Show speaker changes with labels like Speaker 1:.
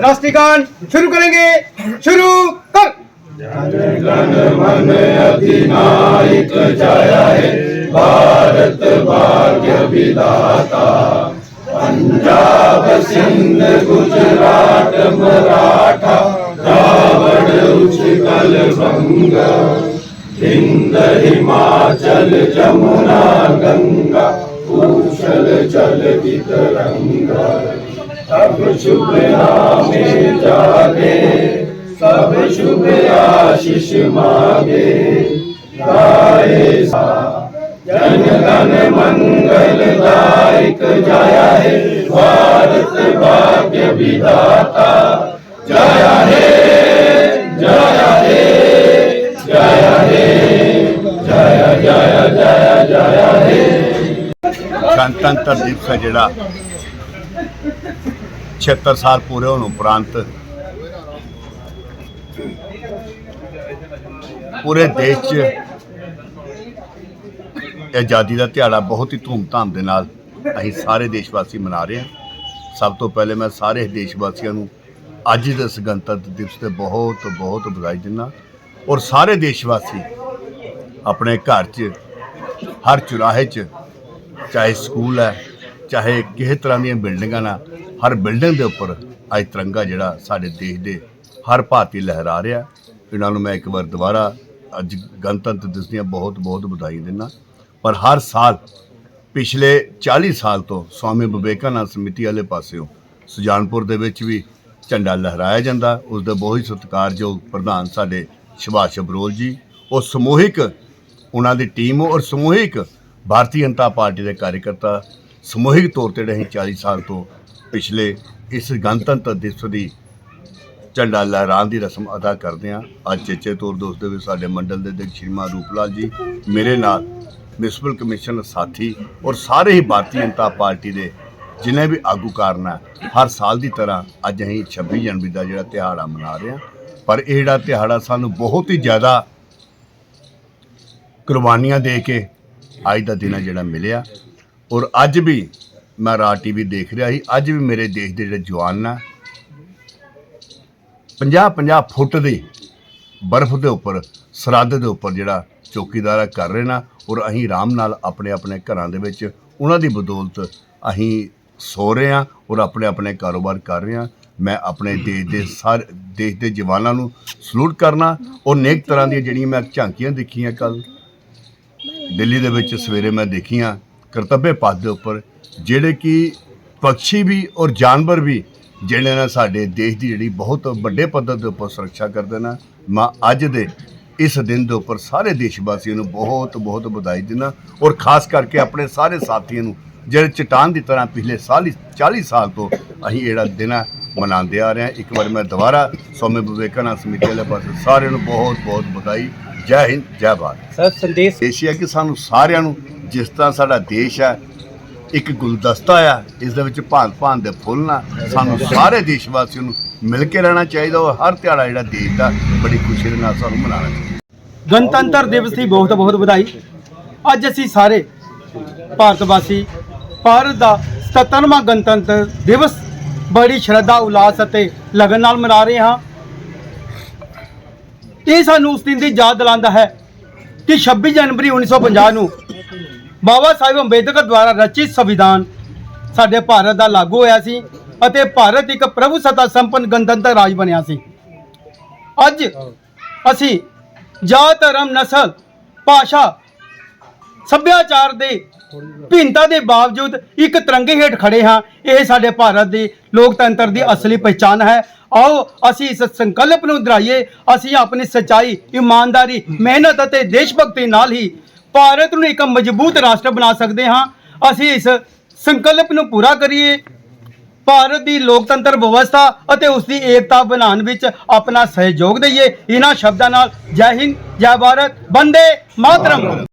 Speaker 1: राष्ट्रीयगान शुरू करेंगे। शुरू कर।
Speaker 2: मन अधिनायक है। भारत भाग्य विदाता सिंध गुजरात मराठा रावण उचकल भंग हिंद हिमाचल जमुना गंगा कुशल जल वितरंगा सब शुभ नामे जागे सब शुभ आशीष मागे गाए सा जन गण मंगल दायक जय
Speaker 3: ਗਣਤੰਤਰ ਦਿਵਸ ਹੈ ਜਿਹੜਾ 76 ਸਾਲ ਪੂਰੇ ਹੋਣ ਉਪਰੰਤ ਪੂਰੇ ਦੇਸ਼ 'ਚ ਆਜ਼ਾਦੀ ਦਾ ਦਿਹਾੜਾ ਬਹੁਤ ਹੀ ਧੂਮਧਾਮ ਦੇ ਨਾਲ ਅਸੀਂ ਸਾਰੇ ਦੇਸ਼ ਵਾਸੀ ਮਨਾ ਰਹੇ ਹਾਂ। ਸਭ ਤੋਂ ਪਹਿਲੇ ਮੈਂ ਸਾਰੇ ਦੇਸ਼ ਵਾਸੀਆਂ ਨੂੰ ਅੱਜ ਦੇ ਇਸ ਗਣਤੰਤਰ ਦਿਵਸ ਤੇ ਬਹੁਤ ਬਹੁਤ ਵਧਾਈ ਦਿੰਦਾ ਔਰ ਸਾਰੇ ਦੇਸ਼ ਵਾਸੀ ਆਪਣੇ ਘਰ 'ਚ, ਹਰ ਚੁਰਾਹੇ 'ਚ, ਚਾਹੇ ਸਕੂਲ ਹੈ, ਚਾਹੇ ਕਿਸੇ ਤਰ੍ਹਾਂ ਦੀਆਂ ਬਿਲਡਿੰਗਾਂ ਨਾ ਹਰ ਬਿਲਡਿੰਗ ਦੇ ਉੱਪਰ ਅੱਜ ਤਿਰੰਗਾ ਜਿਹੜਾ ਸਾਡੇ ਦੇਸ਼ ਦੇ ਹਰ ਭਾਰਤੀ ਲਹਿਰਾ ਰਿਹਾ। ਇਹਨਾਂ ਨੂੰ ਮੈਂ ਇੱਕ ਵਾਰ ਦੁਬਾਰਾ ਅੱਜ ਗਣਤੰਤਰ ਦਿਵਸ ਦੀਆਂ ਬਹੁਤ ਬਹੁਤ ਵਧਾਈ ਦਿੰਦਾ। ਪਰ ਹਰ ਸਾਲ ਪਿਛਲੇ 40 ਸਾਲ ਤੋਂ ਸਵਾਮੀ ਵਿਵੇਕਾਨੰਦ ਸਮਿਤੀ ਵਾਲੇ ਪਾਸਿਓਂ ਸੁਜਾਨਪੁਰ ਦੇ ਵਿੱਚ ਵੀ ਝੰਡਾ ਲਹਿਰਾਇਆ ਜਾਂਦਾ। ਉਸ ਦੇ ਬਹੁਤ ਹੀ ਸਤਿਕਾਰਯੋਗ ਪ੍ਰਧਾਨ ਸਾਡੇ ਸੁਭਾਸ਼ ਅਬਰੋਲ ਜੀ, ਉਹ ਸਮੂਹਿਕ ਉਹਨਾਂ ਦੀ ਟੀਮ ਔਰ ਸਮੂਹਿਕ ਭਾਰਤੀ ਜਨਤਾ ਪਾਰਟੀ ਦੇ ਕਾਰਜਕਰਤਾ ਸਮੂਹਿਕ ਤੌਰ ਤੇ ਜਿਹੜੇ ਅਸੀਂ 40 ਸਾਲ ਤੋਂ ਪਿਛਲੇ ਇਸ ਗਣਤੰਤਰ ਦਿਵਸ ਦੀ ਝੰਡਾ ਲਹਿਰਾਉਣ ਦੀ ਰਸਮ ਅਦਾ ਕਰਦੇ ਹਾਂ। ਅੱਜ ਚੇਚੇ ਤੌਰ ਦੇ ਉਸ ਦੇ ਵਿੱਚ ਸਾਡੇ ਮੰਡਲ ਦੇ ਅਧਿਕਸ਼ ਸ਼੍ਰੀਮਾਨ ਰੂਪਲਾਲ ਜੀ, ਮੇਰੇ ਨਾਲ ਮਿਊਨਿਸਪਲ ਕਮਿਸ਼ਨ ਸਾਥੀ ਔਰ ਸਾਰੇ ਹੀ ਭਾਰਤੀ ਜਨਤਾ ਪਾਰਟੀ ਦੇ ਜਿਨੇ ਵੀ ਆਗੂ ਕਾਰਨ ਹਰ ਸਾਲ ਦੀ ਤਰ੍ਹਾਂ ਅੱਜ ਅਸੀਂ 26 ਜਨਵਰੀ ਦਾ ਜਿਹੜਾ ਦਿਹਾੜਾ ਮਨਾ ਰਹੇ ਹਾਂ। ਪਰ ਇਹ ਜਿਹੜਾ ਤਿਹਾੜਾ ਸਾਨੂੰ ਬਹੁਤ ਹੀ ਜ਼ਿਆਦਾ ਕੁਰਬਾਨੀਆਂ ਦੇ ਕੇ ਅੱਜ ਦਾ ਦਿਨ ਜਿਹੜਾ ਮਿਲਿਆ। ਔਰ ਅੱਜ ਵੀ ਮੈਂ ਰਾਜ ਟੀਵੀ ਦੇਖ ਰਿਹਾ ਸੀ, ਅੱਜ ਵੀ ਮੇਰੇ ਦੇਸ਼ ਦੇ ਜਿਹੜੇ ਜਵਾਨ ਨਾ 50 50 ਫੁੱਟ ਦੀ ਬਰਫ਼ ਦੇ ਉੱਪਰ, ਸਰਹੱਦ ਦੇ ਉੱਪਰ ਜਿਹੜਾ ਚੌਕੀਦਾਰਾ ਕਰ ਰਹੇ ਨਾ, ਔਰ ਅਸੀਂ ਆਰਾਮ ਨਾਲ ਆਪਣੇ ਆਪਣੇ ਘਰਾਂ ਦੇ ਵਿੱਚ ਉਹਨਾਂ ਦੀ ਬਦੌਲਤ ਅਸੀਂ ਸੋ ਰਹੇ ਹਾਂ, ਔਰ ਆਪਣੇ ਆਪਣੇ ਕਾਰੋਬਾਰ ਕਰ ਰਹੇ ਹਾਂ। ਮੈਂ ਆਪਣੇ ਦੇਸ਼ ਦੇ ਸਾਰੇ, ਦੇਸ਼ ਦੇ ਜਵਾਨਾਂ ਨੂੰ ਸਲੂਟ ਕਰਨਾ, ਔਰ ਨੇਕ ਤਰ੍ਹਾਂ ਦੀਆਂ ਜਿਹੜੀਆਂ ਮੈਂ ਝਾਂਕੀਆਂ ਦੇਖੀਆਂ ਕੱਲ ਦਿੱਲੀ ਦੇ ਵਿੱਚ ਸਵੇਰੇ ਮੈਂ ਦੇਖੀਆਂ ਕਰਤੱਬੇ ਪਥ ਦੇ ਉੱਪਰ, ਜਿਹੜੇ ਕਿ ਪੰਛੀ ਵੀ ਔਰ ਜਾਨਵਰ ਵੀ, ਜਿਹੜੇ ਨੇ ਸਾਡੇ ਦੇਸ਼ ਦੀ ਜਿਹੜੀ ਬਹੁਤ ਵੱਡੇ ਪੱਧਰ ਦੇ ਉੱਪਰ ਸੁਰੱਖਿਆ ਕਰਦੇ ਨੇ ਮੈਂ ਅੱਜ ਦੇ ਇਸ ਦਿਨ ਦੇ ਉੱਪਰ ਸਾਰੇ ਦੇਸ਼ ਵਾਸੀਆਂ ਨੂੰ ਬਹੁਤ ਬਹੁਤ ਵਧਾਈ ਦਿੰਦਾ ਔਰ ਖਾਸ ਕਰਕੇ ਆਪਣੇ ਸਾਰੇ ਸਾਥੀਆਂ ਨੂੰ ਜਿਹੜੇ ਚਟਾਨ ਦੀ ਤਰ੍ਹਾਂ ਪਿਛਲੇ ਸਾਲ 40 ਸਾਲ ਤੋਂ ਅਸੀਂ ਜਿਹੜਾ ਦਿਨ ਮਨਾਉਂਦੇ ਆ ਰਹੇ ਹਾਂ। ਇੱਕ ਵਾਰ ਮੈਂ ਦੁਬਾਰਾ ਸੋਮੇ ਵਿਵੇਕਾਨੰਦ ਸਮਿਤੀ ਵਾਲੇ ਪਾਸੇ ਸਾਰਿਆਂ ਨੂੰ ਬਹੁਤ ਬਹੁਤ ਵਧਾਈ। ਜੈ ਹਿੰਦ ਜੈ ਭਾਰਤ।
Speaker 4: ਸਰ ਸੰਦੇਸ਼
Speaker 3: ਏਸ਼ੀਆ ਕਿ ਸਾਨੂੰ ਸਾਰਿਆਂ ਨੂੰ ਜਿਸ ਤਰ੍ਹਾਂ ਸਾਡਾ ਦੇਸ਼ ਹੈ ਇੱਕ ਗੁਲਦਸਤਾ ਆ, ਇਸ ਦੇ ਵਿੱਚ ਭਾਂਤ ਭਾਂਤ ਦੇ ਫੁੱਲ ਨਾ, ਸਾਨੂੰ ਸਾਰੇ ਦੇਸ਼ ਵਾਸੀਆਂ ਨੂੰ ਮਿਲ ਕੇ ਰਹਿਣਾ ਚਾਹੀਦਾ, ਔਰ ਹਰ ਦਿਹਾੜਾ ਜਿਹੜਾ ਦੇਸ਼ ਦਾ, ਬੜੀ ਖੁਸ਼ੀ ਦੇ ਨਾਲ ਸਾਨੂੰ ਮਨਾਉਣਾ ਚਾਹੀਦਾ।
Speaker 1: ਗਣਤੰਤਰ ਦਿਵਸ ਦੀ ਬਹੁਤ ਬਹੁਤ ਵਧਾਈ। ਅੱਜ ਅਸੀਂ ਸਾਰੇ ਭਾਰਤ ਵਾਸੀ, ਭਾਰਤ ਦਾ 77ਵਾਂ ਗਣਤੰਤਰ ਦਿਵਸ ਬੜੀ ਸ਼ਰਧਾ, ਉਲਾਸ ਅਤੇ ਲਗਨ ਨਾਲ ਮਨਾ ਰਹੇ ਹਾਂ। ਇਹ ਸਾਨੂੰ ਉਸ ਦਿਨ ਦੀ ਯਾਦ ਦਿਲਾਉਂਦਾ ਹੈ ਕਿ 26 ਜਨਵਰੀ 1950 ਨੂੰ ਬਾਬਾ ਸਾਹਿਬ ਅੰਬੇਦਕਰ ਦੁਆਰਾ ਰਚਿਤ ਸੰਵਿਧਾਨ ਸਾਡੇ ਭਾਰਤ ਦਾ ਲਾਗੂ ਹੋਇਆ ਸੀ ਅਤੇ ਭਾਰਤ ਇੱਕ ਪ੍ਰਭੂ ਸੱਤਾ ਸੰਪੰਨ ਗਣਤੰਤਰ ਰਾਜ ਬਣਿਆ ਸੀ। ਅੱਜ ਅਸੀਂ ਜਾਤ, ਧਰਮ, ਨਸਲ, ਭਾਸ਼ਾ, ਸੱਭਿਆਚਾਰ ਦੇ ਭਿੰਨਤਾ ਦੇ ਬਾਵਜੂਦ ਇੱਕ ਤਿਰੰਗੇ ਹੇਠ ਖੜੇ ਹਾਂ। ਇਹ ਸਾਡੇ ਭਾਰਤ ਦੀ ਲੋਕਤੰਤਰ ਦੀ ਅਸਲੀ ਪਛਾਣ ਹੈ। ਆਓ ਅਸੀਂ ਇਸ ਸੰਕਲਪ ਨੂੰ ਦੁਹਰਾਈਏ। ਅਸੀਂ ਆਪਣੀ ਸੱਚਾਈ, ਇਮਾਨਦਾਰੀ, ਮਿਹਨਤ ਅਤੇ ਦੇਸ਼ ਭਗਤੀ ਨਾਲ ਹੀ ਭਾਰਤ ਨੂੰ ਇੱਕ ਮਜ਼ਬੂਤ ਰਾਸ਼ਟਰ ਬਣਾ ਸਕਦੇ ਹਾਂ। ਅਸੀਂ ਇਸ ਸੰਕਲਪ ਨੂੰ ਪੂਰਾ ਕਰੀਏ। ਭਾਰਤ ਦੀ ਲੋਕਤੰਤਰ ਵਿਵਸਥਾ ਅਤੇ ਉਸ ਦੀ ਏਕਤਾ ਬਣਾਉਣ ਵਿੱਚ ਆਪਣਾ ਸਹਿਯੋਗ ਦਈਏ। ਇਹਨਾਂ ਸ਼ਬਦਾਂ ਨਾਲ ਜੈ ਹਿੰਦ, ਜੈ ਭਾਰਤ ਬੰਦੇ ਮਾਤਰਮ।